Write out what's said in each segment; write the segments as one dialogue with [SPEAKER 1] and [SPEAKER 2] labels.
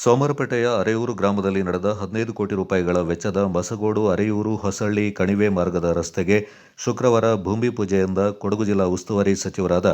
[SPEAKER 1] ಸೋಮರಪೇಟೆಯ ಅರೆಯೂರು ಗ್ರಾಮದಲ್ಲಿ ನಡೆದ ಹದಿನೈದು ಕೋಟಿ ರೂಪಾಯಿಗಳ ವೆಚ್ಚದ ಬಸಗೋಡು ಅರೆಯೂರು ಹೊಸಳ್ಳಿ ಕಣಿವೆ ಮಾರ್ಗದ ರಸ್ತೆಗೆ ಶುಕ್ರವಾರ ಭೂಮಿ ಪೂಜೆಯಿಂದ ಕೊಡಗು ಜಿಲ್ಲಾ ಉಸ್ತುವಾರಿ ಸಚಿವರಾದ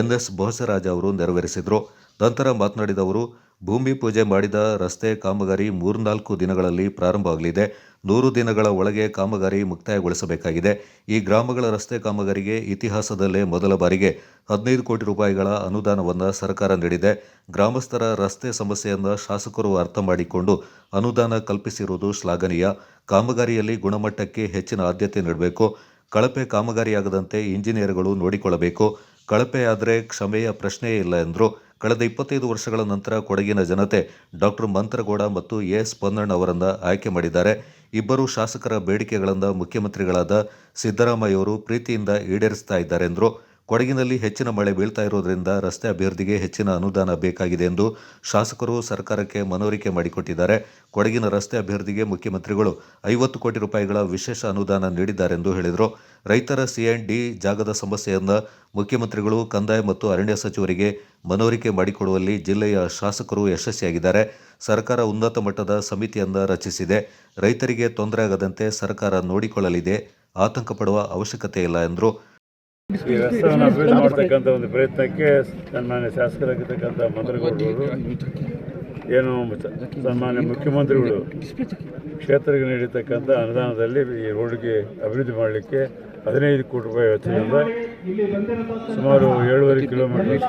[SPEAKER 1] ಎನ್ಎಸ್ ಬೋಸರಾಜ್ ಅವರು ನೆರವೇರಿಸಿದರು. ನಂತರ ಮಾತನಾಡಿದ ಅವರು, ಭೂಮಿ ಪೂಜೆ ಮಾಡಿದ ರಸ್ತೆ ಕಾಮಗಾರಿ ಮೂರ್ನಾಲ್ಕು ದಿನಗಳಲ್ಲಿ ಪ್ರಾರಂಭವಾಗಲಿದೆ. ನೂರು ದಿನಗಳ ಒಳಗೆ ಕಾಮಗಾರಿ ಮುಕ್ತಾಯಗೊಳಿಸಬೇಕಾಗಿದೆ. ಈ ಗ್ರಾಮಗಳ ರಸ್ತೆ ಕಾಮಗಾರಿಗೆ ಇತಿಹಾಸದಲ್ಲೇ ಮೊದಲ ಬಾರಿಗೆ ಹದಿನೈದು ಕೋಟಿ ರೂಪಾಯಿಗಳ ಅನುದಾನವನ್ನು ಸರ್ಕಾರ ನೀಡಿದೆ. ಗ್ರಾಮಸ್ಥರ ರಸ್ತೆ ಸಮಸ್ಯೆಯನ್ನು ಶಾಸಕರು ಅರ್ಥ ಮಾಡಿಕೊಂಡು ಅನುದಾನ ಕಲ್ಪಿಸಿರುವುದು ಶ್ಲಾಘನೀಯ. ಕಾಮಗಾರಿಯಲ್ಲಿ ಗುಣಮಟ್ಟಕ್ಕೆ ಹೆಚ್ಚಿನ ಆದ್ಯತೆ ನೀಡಬೇಕು. ಕಳಪೆ ಕಾಮಗಾರಿಯಾಗದಂತೆ ಇಂಜಿನಿಯರ್ಗಳು ನೋಡಿಕೊಳ್ಳಬೇಕು. ಕಳಪೆಯಾದರೆ ಕ್ಷಮೆಯ ಪ್ರಶ್ನೆಯೇ ಇಲ್ಲ ಎಂದರು ಕಳೆದ ಇಪ್ಪತ್ತೈದು ವರ್ಷಗಳ ನಂತರ ಕೊಡಗಿನ ಜನತೆ ಡಾಕ್ಟರ್ ಮಂತ್ರಗೌಡ ಮತ್ತು ಎಸ್ ಪೊನ್ನಣ್ಣ ಅವರನ್ನು ಆಯ್ಕೆ ಮಾಡಿದ್ದಾರೆ. ಇಬ್ಬರು ಶಾಸಕರ ಬೇಡಿಕೆಗಳನ್ನು ಮುಖ್ಯಮಂತ್ರಿಗಳಾದ ಸಿದ್ದರಾಮಯ್ಯವರು ಪ್ರೀತಿಯಿಂದ ಈಡೇರಿಸ್ತಾ ಇದ್ದಾರೆ ಎಂದರು. ಕೊಡಗಿನಲ್ಲಿ ಹೆಚ್ಚಿನ ಮಳೆ ಬೀಳ್ತಾ ಇರೋದ್ರಿಂದ ರಸ್ತೆ ಅಭಿವೃದ್ಧಿಗೆ ಹೆಚ್ಚಿನ ಅನುದಾನ ಬೇಕಾಗಿದೆ ಎಂದು ಶಾಸಕರು ಸರ್ಕಾರಕ್ಕೆ ಮನವರಿಕೆ ಮಾಡಿಕೊಟ್ಟಿದ್ದಾರೆ. ಕೊಡಗಿನ ರಸ್ತೆ ಅಭಿವೃದ್ಧಿಗೆ ಮುಖ್ಯಮಂತ್ರಿಗಳು ಐವತ್ತು ಕೋಟಿ ರೂಪಾಯಿಗಳ ವಿಶೇಷ ಅನುದಾನ ನೀಡಿದ್ದಾರೆಂದು ಹೇಳಿದರು. ರೈತರ ಸಿಎಂಡ್ ಡಿ ಜಾಗದ ಸಮಸ್ಯೆಯನ್ನು ಮುಖ್ಯಮಂತ್ರಿಗಳು, ಕಂದಾಯ ಮತ್ತು ಅರಣ್ಯ ಸಚಿವರಿಗೆ ಮನವರಿಕೆ ಮಾಡಿಕೊಡುವಲ್ಲಿ ಜಿಲ್ಲೆಯ ಶಾಸಕರು ಯಶಸ್ವಿಯಾಗಿದ್ದಾರೆ. ಸರ್ಕಾರ ಉನ್ನತ ಮಟ್ಟದ ಸಮಿತಿಯನ್ನು ರಚಿಸಿದೆ. ರೈತರಿಗೆ ತೊಂದರೆ ಆಗದಂತೆ ಸರ್ಕಾರ ನೋಡಿಕೊಳ್ಳಲಿದೆ. ಆತಂಕ ಪಡುವ ಅವಶ್ಯಕತೆ ಇಲ್ಲ ಎಂದರು.
[SPEAKER 2] ಈ ಒಂದು ಪ್ರಯತ್ನಕ್ಕೆ ಸನ್ಮಾನ್ಯ ಶಾಸಕರಾಗಿರ್ತಕ್ಕಂಥ ಮಂತ್ರಿಗೌಡರು ಏನು ಸನ್ಮಾನ್ಯ ಮುಖ್ಯಮಂತ್ರಿಗಳು ಕ್ಷೇತ್ರಕ್ಕೆ ನೀಡಿರ್ತಕ್ಕಂಥ ಅನುದಾನದಲ್ಲಿ ಈ ರೋಡ್ಗೆ ಅಭಿವೃದ್ಧಿ ಮಾಡಲಿಕ್ಕೆ ಹದಿನೈದು ಕೋಟಿ ರೂಪಾಯಿ ವೆಚ್ಚದಿಂದ ಸುಮಾರು ಏಳುವರೆ ಕಿಲೋಮೀಟರ್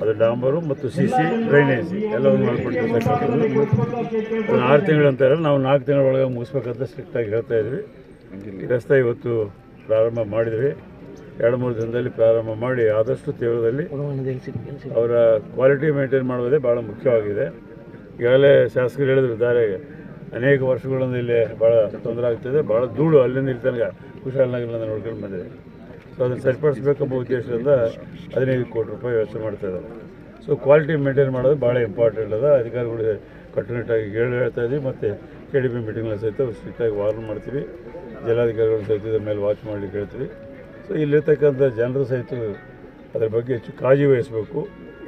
[SPEAKER 2] ಅದು ಡಾಂಬರು ಮತ್ತು ಸಿ ಸಿ ಡ್ರೈನೇಜ್ ಎಲ್ಲವನ್ನು ಮಾಡಿಕೊಟ್ಟಿರ್ತಕ್ಕಂಥದ್ದು ಅದನ್ನು ಆರು ತಿಂಗಳು ಅಂತಾರೆ ನಾವು ನಾಲ್ಕು ತಿಂಗಳ ಒಳಗೆ ಮುಗಿಸ್ಬೇಕಂತ ಸ್ಟ್ರಿಕ್ಟಾಗಿ ಹೇಳ್ತಾ ಇದ್ವಿ. ರಸ್ತೆ ಇವತ್ತು ಪ್ರಾರಂಭ ಮಾಡಿದ್ವಿ. ಎರಡು ಮೂರು ದಿನದಲ್ಲಿ ಪ್ರಾರಂಭ ಮಾಡಿ ಆದಷ್ಟು ತೀವ್ರದಲ್ಲಿ ಅವರ ಕ್ವಾಲಿಟಿ ಮೇಂಟೈನ್ ಮಾಡುವುದೇ ಭಾಳ ಮುಖ್ಯವಾಗಿದೆ. ಈಗಾಗಲೇ ಶಾಸಕರು ಹೇಳಿದ್ರು ದಾರಿಗೆ ಅನೇಕ ವರ್ಷಗಳಿಂದ ಇಲ್ಲಿ ಭಾಳ ತೊಂದರೆ ಆಗ್ತಿದೆ ಭಾಳ ಧೂಳು ಅಲ್ಲಿಂದ ಇಲ್ಲಿ ತನಕ ಕುಶಾಲನಗರದಿಂದ ನೋಡ್ಕೊಂಡು ಬಂದಿದೆ. ಸೊ ಅದನ್ನು ಸರಿಪಡಿಸಬೇಕೆಂಬ ಉದ್ದೇಶದಿಂದ ಹದಿನೈದು ಕೋಟಿ ರೂಪಾಯಿ ವೆಚ್ಚ ಮಾಡ್ತಾ ಇದ್ದಾರೆ. ಸೊ ಕ್ವಾಲಿಟಿ ಮೇಂಟೈನ್ ಮಾಡೋದು ಭಾಳ ಇಂಪಾರ್ಟೆಂಟ್. ಅದ ಅಧಿಕಾರಿಗಳಿಗೆ ಕಟ್ಟುನಿಟ್ಟಾಗಿ ಹೇಳಿ ಹೇಳ್ತಾ ಇದ್ದೀವಿ. ಮತ್ತು ಕೆ ಡಿ ಪಿ ಮೀಟಿಂಗ್ನ ಸಹಿತ ಸ್ಟ್ರಿಕ್ಟಾಗಿ ವಾರ್ನ್ ಮಾಡ್ತೀವಿ. ಜಿಲ್ಲಾಧಿಕಾರಿಗಳ ಸಹಿತ ಇದ್ರ ಮೇಲೆ ವಾಚ್ ಮಾಡಲಿಕ್ಕೆ ಹೇಳ್ತೀವಿ. ಸೊ ಇಲ್ಲಿರ್ತಕ್ಕಂಥ ಜನರು ಸಹಿತ ಅದರ ಬಗ್ಗೆ ಹೆಚ್ಚು ಕಾಳಜಿ ವಹಿಸಬೇಕು.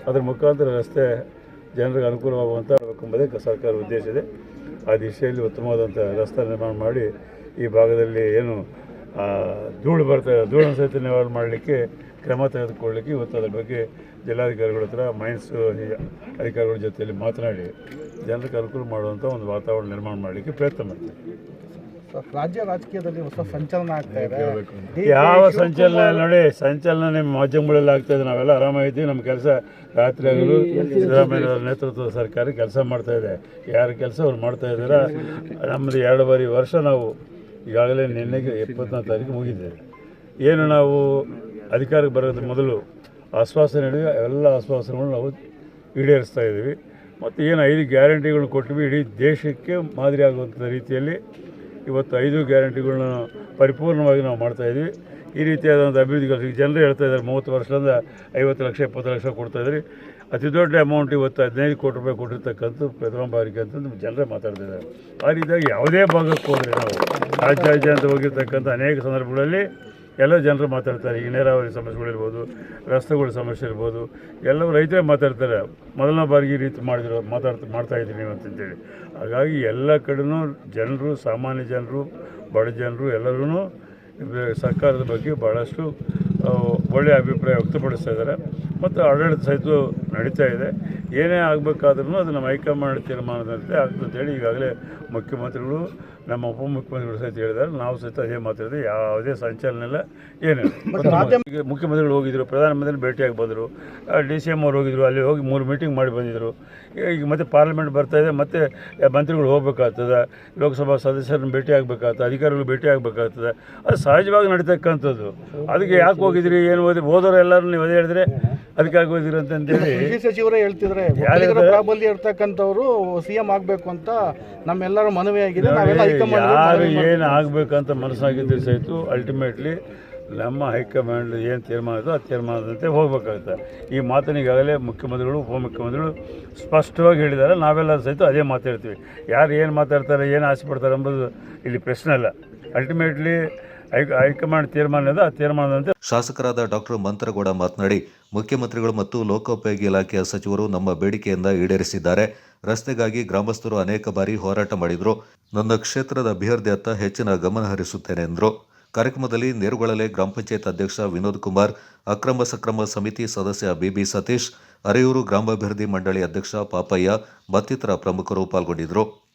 [SPEAKER 2] ಅದರ ಮುಖಾಂತರ ರಸ್ತೆ ಜನರಿಗೆ ಅನುಕೂಲವಾಗುವಂಥ ಎಂಬುದೇ ಸರ್ಕಾರ ಉದ್ದೇಶ ಇದೆ. ಆ ದಿಶೆಯಲ್ಲಿ ಉತ್ತಮವಾದಂಥ ರಸ್ತೆ ನಿರ್ಮಾಣ ಮಾಡಿ ಈ ಭಾಗದಲ್ಲಿ ಏನು ಧೂಳು ಬರ್ತಾ, ಧೂಳನ್ನು ಸಹಿತ ನಿವಾರಣೆ ಮಾಡಲಿಕ್ಕೆ ಕ್ರಮ ತೆಗೆದುಕೊಳ್ಳಲಿಕ್ಕೆ ಇವತ್ತು ಅದರ ಬಗ್ಗೆ ಜಿಲ್ಲಾಧಿಕಾರಿಗಳ ಹತ್ರ, ಮೈನ್ಸ್ ಅಧಿಕಾರಿಗಳ ಜೊತೆಯಲ್ಲಿ ಮಾತನಾಡಿ ಜನರಿಗೆ ಅನುಕೂಲ ಮಾಡುವಂಥ ಒಂದು ವಾತಾವರಣ ನಿರ್ಮಾಣ ಮಾಡಲಿಕ್ಕೆ ಪ್ರಯತ್ನ ಮಾಡ್ತೀವಿ.
[SPEAKER 3] ರಾಜ್ಯ ರಾಜಕೀಯದಲ್ಲಿ ಹೊಸ ಸಂಚಲನ ಆಗ್ತಾ ಇದೆ.
[SPEAKER 2] ಯಾವ ಸಂಚಲನ ನೋಡಿ ಸಂಚಲನ ನಿಮ್ಮ ಮಾಧ್ಯಮಗಳಲ್ಲಿ ಆಗ್ತಾ ಇದೆ. ನಾವೆಲ್ಲ ಆರಾಮಾಗಿದ್ದೀವಿ ನಮ್ಮ ಕೆಲಸ ರಾತ್ರಿ ಆಗಲು ಸಿದ್ದರಾಮಯ್ಯ ಅವರ ನೇತೃತ್ವದ ಸರ್ಕಾರ ಕೆಲಸ ಮಾಡ್ತಾ ಇದೆ. ಯಾರ ಕೆಲಸ ಅವ್ರು ಮಾಡ್ತಾ ಇದ್ದೀರಾ? ನಮ್ಮದು ಬಾರಿ ವರ್ಷ ನಾವು ಈಗಾಗಲೇ ನಿನ್ನೆಗೆ ಇಪ್ಪತ್ತನೇ ತಾರೀಕು ಮುಗಿದ್ದೇವೆ ಏನು ನಾವು ಅಧಿಕಾರಕ್ಕೆ ಬರೋದ್ರ ಮೊದಲು ಆಶ್ವಾಸನೆ ಹಿಡಿದು ಎಲ್ಲ ಆಶ್ವಾಸನೆಗಳು ನಾವು ಈಡೇರಿಸ್ತಾ ಇದ್ದೀವಿ. ಮತ್ತು ಏನು ಐದು ಗ್ಯಾರಂಟಿಗಳು ಕೊಟ್ಟು ಇಡೀ ದೇಶಕ್ಕೆ ಮಾದರಿ ಆಗುವಂಥ ರೀತಿಯಲ್ಲಿ ಇವತ್ತು ಐದು ಗ್ಯಾರಂಟಿಗಳನ್ನ ಪರಿಪೂರ್ಣವಾಗಿ ನಾವು ಮಾಡ್ತಾ ಇದ್ವಿ. ಈ ರೀತಿಯಾದಂಥ ಅಭಿವೃದ್ಧಿಗಳು ಈಗ ಜನರು ಹೇಳ್ತಾ ಇದ್ದಾರೆ, ಮೂವತ್ತು ವರ್ಷದಿಂದ ಐವತ್ತು ಲಕ್ಷ ಇಪ್ಪತ್ತು ಲಕ್ಷ ಕೊಡ್ತಾ ಇದ್ರಿ ಅತಿ ದೊಡ್ಡ ಅಮೌಂಟ್ ಇವತ್ತು ಹದಿನೈದು ಕೋಟಿ ರೂಪಾಯಿ ಕೊಟ್ಟಿರ್ತಕ್ಕಂಥ ಪ್ರಥಮ ಬಾರಿಗೆ ಅಂತ ಜನರೇ ಮಾತಾಡ್ತಿದ್ದಾರೆ ಆ ರೀತಿಯಾಗಿ ಯಾವುದೇ ಭಾಗಕ್ಕೆ ಹೋದರೆ ನಾವು ರಾಜ್ಯಾದ್ಯಂತ ಹೋಗಿರ್ತಕ್ಕಂಥ ಅನೇಕ ಸಂದರ್ಭಗಳಲ್ಲಿ ಎಲ್ಲ ಜನರು ಮಾತಾಡ್ತಾರೆ. ಈ ನೀರಾವರಿ ಸಮಸ್ಯೆಗಳಿರ್ಬೋದು ರಸ್ತೆಗಳ ಸಮಸ್ಯೆ ಇರ್ಬೋದು. ಎಲ್ಲವೂ ರೈತರೇ ಮಾತಾಡ್ತಾರೆ. ಮೊದಲನೇ ಬಾರಿಗೆ ಈ ರೀತಿ ಮಾಡಿದ್ರು, ಮಾತಾಡ್ತಾ, ಮಾಡ್ತಾ ಇದ್ದೀರಿ ನೀವು ಅಂತಂತೇಳಿ ಹಾಗಾಗಿ ಎಲ್ಲ ಕಡೆನೂ ಜನರು, ಸಾಮಾನ್ಯ ಜನರು, ಬಡ ಜನರು ಎಲ್ಲರೂ ಸರ್ಕಾರದ ಬಗ್ಗೆ ಭಾಳಷ್ಟು ಒಳ್ಳೆಯ ಅಭಿಪ್ರಾಯ ವ್ಯಕ್ತಪಡಿಸ್ತಾ ಇದ್ದಾರೆ. ಮತ್ತು ಆಡಳಿತ ಸಹಿತ ನಡೀತಾ ಇದೆ. ಏನೇ ಆಗಬೇಕಾದ್ರೂ ಅದು ನಮ್ಮ ಹೈಕಮಾಂಡ್ ತೀರ್ಮಾನದಂತೆ ಆಗ್ತದೆ ಅಂತೇಳಿ ಈಗಾಗಲೇ ಮುಖ್ಯಮಂತ್ರಿಗಳು ನಮ್ಮ ಉಪಮುಖ್ಯಮಂತ್ರಿಗಳು ಸಹಿತ ಹೇಳಿದ್ದಾರೆ. ನಾವು ಸಹಿತ ಅದೇ ಮಾತಾಡಿದ್ವಿ. ಯಾವುದೇ ಸಂಚಲನ ಇಲ್ಲ ಏನಿಲ್ಲ ಮುಖ್ಯಮಂತ್ರಿಗಳು ಹೋಗಿದ್ರು ಪ್ರಧಾನಮಂತ್ರಿ ಭೇಟಿಯಾಗಿ ಬಂದರು. ಡಿ ಸಿ ಎಂ ಅವ್ರು ಹೋಗಿದ್ರು ಅಲ್ಲಿ ಹೋಗಿ ಮೂರು ಮೀಟಿಂಗ್ ಮಾಡಿ ಬಂದಿದ್ದರು ಈಗ ಮತ್ತೆ ಪಾರ್ಲಿಮೆಂಟ್ ಬರ್ತಾ ಇದೆ ಮತ್ತೆ ಮಂತ್ರಿಗಳು ಹೋಗ್ಬೇಕಾಗ್ತದೆ. ಲೋಕಸಭಾ ಸದಸ್ಯರನ್ನ ಭೇಟಿ ಆಗಬೇಕಾಗ್ತದೆ ಅಧಿಕಾರಿಗಳು ಭೇಟಿ ಆಗಬೇಕಾಗ್ತದೆ ಅದು ಸಹಜವಾಗಿ ನಡೀತಕ್ಕಂಥದ್ದು. ಅದಕ್ಕೆ ಯಾಕೆ ಹೋಗಿದ್ರಿ ಏನು ಓದಿ ಹೋದವರು ಎಲ್ಲರೂ ನೀವು ಅದೇ ಹೇಳಿದ್ರೆ ಅದಕ್ಕಾಗಿ ಹೋಗಿದ್ರು ಅಂತಂದೇಳಿ
[SPEAKER 3] ಕೃಷಿ ಸಚಿವರೇ ಹೇಳ್ತಿದ್ರೆ? ಪ್ರಾಬಲ್ಯ ಇರ್ತಕ್ಕಂಥವ್ರು ಸಿಎಂ ಆಗಬೇಕು ಅಂತ ನಮ್ಮೆಲ್ಲರ ಮನವಿ ಆಗಿದೆ ನಾವೆಲ್ಲ
[SPEAKER 2] ಯಾರು ಏನು ಆಗಬೇಕಂತ ಮನಸ್ಸಾಗಿದ್ದರೆ ಸಹಿತ ಅಲ್ಟಿಮೇಟ್ಲಿ ನಮ್ಮ ಹೈಕಮಾಂಡ್ ಏನು ತೀರ್ಮಾನ ಇದೋ ಆ ತೀರ್ಮಾನದಂತೆ ಹೋಗ್ಬೇಕಾಗುತ್ತೆ. ಈ ಮಾತನ್ನ ಈಗಾಗಲೇ ಮುಖ್ಯಮಂತ್ರಿಗಳು ಉಪಮುಖ್ಯಮಂತ್ರಿಗಳು ಸ್ಪಷ್ಟವಾಗಿ ಹೇಳಿದ್ದಾರೆ. ನಾವೆಲ್ಲ ಸಹಿತ ಅದೇ ಮಾತಾಡ್ತೀವಿ. ಯಾರು ಏನು ಮಾತಾಡ್ತಾರೆ ಏನು ಆಸೆ ಪಡ್ತಾರೆ ಎಂಬುದು ಇಲ್ಲಿ ಪ್ರಶ್ನೆ ಅಲ್ಲ. ಅಲ್ಟಿಮೇಟ್ಲಿ ಹೈಕಮಾಂಡ್ ತೀರ್ಮಾನ ಇದೆ ಆ ತೀರ್ಮಾನದಂತೆ
[SPEAKER 1] ಶಾಸಕರಾದ ಡಾಕ್ಟರ್ ಮಂತ್ರಗೌಡ ಮಾತನಾಡಿ, ಮುಖ್ಯಮಂತ್ರಿಗಳು ಮತ್ತು ಲೋಕೋಪಯೋಗಿ ಇಲಾಖೆಯ ಸಚಿವರು ನಮ್ಮ ಬೇಡಿಕೆಯಿಂದ ಈಡೇರಿಸಿದ್ದಾರೆ. ರಸ್ತೆಗಾಗಿ ಗ್ರಾಮಸ್ಥರು ಅನೇಕ ಬಾರಿ ಹೋರಾಟ ಮಾಡಿದ್ರು. ನನ್ನ ಕ್ಷೇತ್ರದ ಅಭ್ಯರ್ಥಿಯತ್ತ ಹೆಚ್ಚಿನ ಗಮನ ಹರಿಸುತ್ತೇನೆ ಎಂದರು. ಕಾರ್ಯಕ್ರಮದಲ್ಲಿ ನೇರುಗಳಲೆ ಗ್ರಾಮ ಪಂಚಾಯತ್ ಅಧ್ಯಕ್ಷ ವಿನೋದ್ ಕುಮಾರ್, ಅಕ್ರಮ ಸಕ್ರಮ ಸಮಿತಿ ಸದಸ್ಯ ಬಿಬಿ ಸತೀಶ್, ಅರೆಯೂರು ಗ್ರಾಮಾಭಿವೃದ್ಧಿ ಮಂಡಳಿ ಅಧ್ಯಕ್ಷ ಪಾಪಯ್ಯ, ಮತ್ತಿತರ ಪ್ರಮುಖರು ಪಾಲ್ಗೊಂಡಿದ್ದರು.